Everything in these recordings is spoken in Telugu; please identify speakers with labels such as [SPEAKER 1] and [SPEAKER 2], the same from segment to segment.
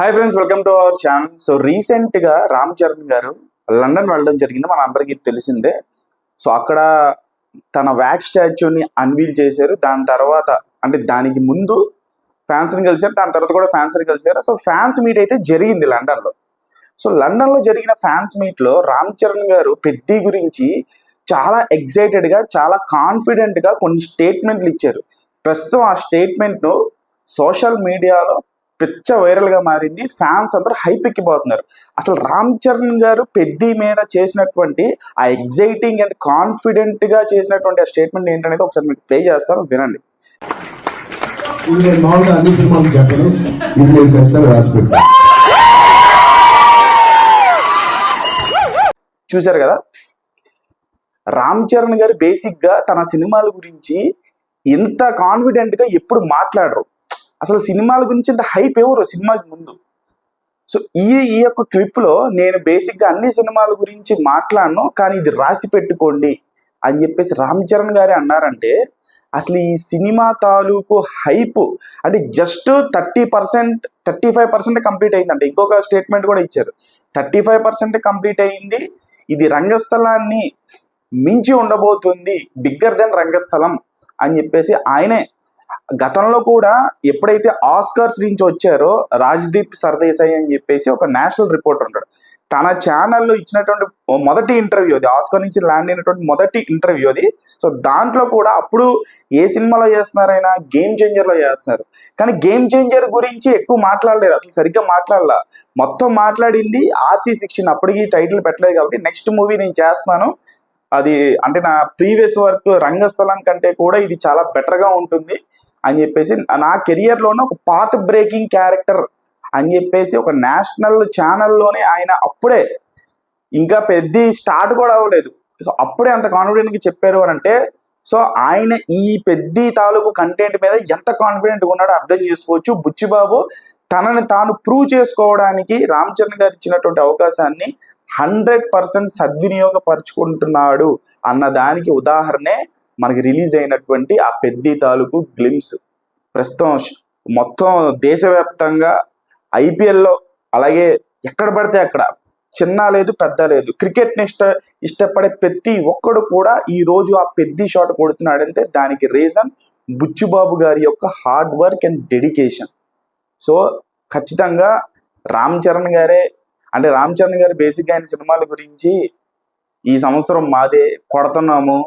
[SPEAKER 1] Hi friends welcome to our channel so రీసెంట్గా రామ్ చరణ్ గారు లండన్ వెళ్ళడం జరిగింది. మన అందరికీ తెలిసిందే. సో అక్కడ తన వ్యాక్ స్టాచ్యూని అన్వీల్ చేశారు. దాని తర్వాత అంటే దానికి ముందు ఫ్యాన్స్ని కలిశారు. దాని తర్వాత కూడా ఫ్యాన్స్ని కలిశారు. సో ఫ్యాన్స్ మీట్ అయితే జరిగింది లండన్లో సో లండన్లో జరిగిన ఫ్యాన్స్ మీట్లో రామ్ చరణ్ గారు పెద్ది గురించి చాలా ఎగ్జైటెడ్గా చాలా కాన్ఫిడెంట్గా కొన్ని స్టేట్మెంట్లు ఇచ్చారు. ప్రస్తుతం ఆ స్టేట్మెంట్ను సోషల్ మీడియాలో పిచ్చ వైరల్గా మారింది. ఫ్యాన్స్ అందరూ హైప్ ఎక్కిపోతున్నారు. అసలు రామ్ చరణ్ గారు పెద్ది మీద చేసినటువంటి ఆ ఎగ్జైటింగ్ అండ్ కాన్ఫిడెంట్గా చేసినటువంటి ఆ స్టేట్మెంట్ ఏంటనేది ఒకసారి మీకు ప్లే చేస్తాను. వినండి.
[SPEAKER 2] ఇది నేను మామూలుగా అన్ని సినిమాలు చెప్పను. ఇది మీరు ఖచ్చితంగా రాసి పెట్టాను
[SPEAKER 1] చూశారు కదా? రామ్ చరణ్ గారు బేసిక్గా తన సినిమాల గురించి ఇంత కాన్ఫిడెంట్గా ఎప్పుడు మాట్లాడరు. అసలు సినిమాల గురించి ఇంత హైప్ ఎవరు? సినిమాకి ముందు. సో ఈ ఈ యొక్క క్లిప్లో నేను బేసిక్గా అన్ని సినిమాల గురించి మాట్లాడను కానీ ఇది రాసి పెట్టుకోండి అని చెప్పేసి రామ్ చరణ్ గారే అన్నారంటే అసలు ఈ సినిమా తాలూకు హైప్ అంటే just thirty percent thirty five percent complete అయిందంటే. ఇంకొక స్టేట్మెంట్ కూడా ఇచ్చారు. థర్టీ ఫైవ్ పర్సెంట్ కంప్లీట్ అయింది. ఇది రంగస్థలాన్ని మించి ఉండబోతుంది బిగ్గర్ దెన్ రంగస్థలం అని చెప్పేసి ఆయనే గతంలో కూడా ఎప్పుడైతే ఆస్కర్స్ నుంచి వచ్చారో రాజ్దీప్ సర్దేశాయ్ అని చెప్పేసి ఒక నేషనల్ రిపోర్టర్ ఉంటాడు. తన ఛానల్లో ఇచ్చినటువంటి మొదటి ఇంటర్వ్యూ అది. ఆస్కర్ నుంచి ల్యాండ్ అయినటువంటి మొదటి ఇంటర్వ్యూ అది. సో దాంట్లో కూడా అప్పుడు ఏ సినిమాలో చేస్తున్నారైనా గేమ్ చేంజర్లో చేస్తున్నారు. కానీ గేమ్ చేంజర్ గురించి ఎక్కువ మాట్లాడలేదు. అసలు సరిగ్గా మాట్లాడలా. మొత్తం మాట్లాడింది ఆర్సీ సిక్స్టీన్ అప్పటికి టైటిల్ పెట్టలేదు కాబట్టి నెక్స్ట్ మూవీ నేను చేస్తున్నాను. అది అంటే నా ప్రీవియస్ వర్క్ రంగస్థలం కంటే కూడా ఇది చాలా బెటర్గా ఉంటుంది. అని చెప్పేసి నా కెరియర్లోనే ఒక పాత బ్రేకింగ్ క్యారెక్టర్ అని చెప్పేసి ఒక నేషనల్ ఛానల్లోనే ఆయన అప్పుడే ఇంకా పెద్ద స్టార్ట్ కూడా అవ్వలేదు. సో అప్పుడే అంత కాన్ఫిడెంట్గా చెప్పారు అని అంటే సో ఆయన ఈ పెద్ద తాలూకు కంటెంట్ మీద ఎంత కాన్ఫిడెంట్గా ఉన్నాడో అర్థం చేసుకోవచ్చు. బుచ్చిబాబు తనని తాను ప్రూవ్ చేసుకోవడానికి రామ్ చరణ్ గారు ఇచ్చినటువంటి అవకాశాన్ని హండ్రెడ్ పర్సెంట్ సద్వినియోగపరుచుకుంటున్నాడు అన్న దానికి ఉదాహరణే మనకి రిలీజ్ అయినటువంటి ఆ పెద్ది తాలూకు గ్లిమ్స్. ప్రస్తుతం మొత్తం దేశవ్యాప్తంగా ఐపీఎల్లో అలాగే ఎక్కడ పడితే అక్కడ చిన్న లేదు పెద్ద లేదు. క్రికెట్ని ఇష్ట ఇష్టపడే ప్రతి ఒక్కడు కూడా ఈ రోజు ఆ పెద్ద షాట్ కొడుతున్నాడంటే దానికి రీజన్ బుచ్చుబాబు గారి యొక్క hard work and dedication. So ఖచ్చితంగా రామ్ చరణ్ గారే అంటే రామ్ చరణ్ గారు బేసిక్గా ఆయన సినిమాల గురించి ఈ సంవత్సరం మాదే కొడుతున్నాము.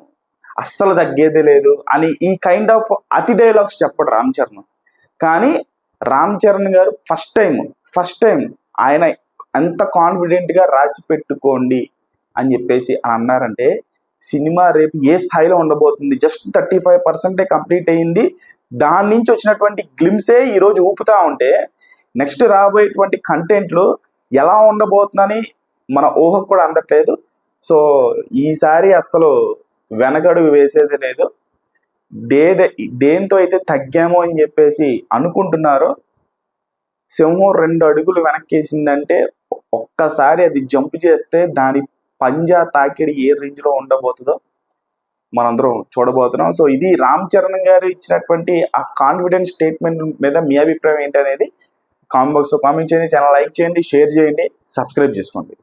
[SPEAKER 1] అస్సలు తగ్గేదే లేదు అని ఈ కైండ్ ఆఫ్ అతి డైలాగ్స్ చెప్పడు రామ్ చరణ్. కానీ రామ్ చరణ్ గారు ఫస్ట్ టైం ఫస్ట్ టైం ఆయన ఎంత కాన్ఫిడెంట్గా రాసి పెట్టుకోండి అని చెప్పేసి అన్నారంటే సినిమా రేపు ఏ స్థాయిలో ఉండబోతుంది? జస్ట్ థర్టీ ఫైవ్ పర్సెంటే కంప్లీట్ అయ్యింది దాని నుంచి వచ్చినటువంటి గ్లిమ్సే ఈరోజు ఊపుతా ఉంటే నెక్స్ట్ రాబోయేటువంటి కంటెంట్లు ఎలా ఉండబోతుందని మన ఊహకు కూడా అందట్లేదు. సో ఈసారి అసలు వెనకడుగు వేసేది లేదు. దే దేంతో అయితే తగ్గామో అని చెప్పేసి అనుకుంటున్నారో సింహం రెండు అడుగులు వెనక్కేసిందంటే ఒక్కసారి అది జంప్ చేస్తే దాని పంజా తాకిడి ఏ రేంజ్లో ఉండబోతుందో మనందరం చూడబోతున్నాం. సో ఇది రామ్ చరణ్ గారు ఇచ్చినటువంటి ఆ కాన్ఫిడెన్స్ స్టేట్మెంట్ మీద మీ అభిప్రాయం ఏంటి అనేది కామెంట్ బాక్స్లో కామెంట్ చేయండి ఛానల్ లైక్ చేయండి షేర్ చేయండి సబ్స్క్రైబ్ చేసుకోండి.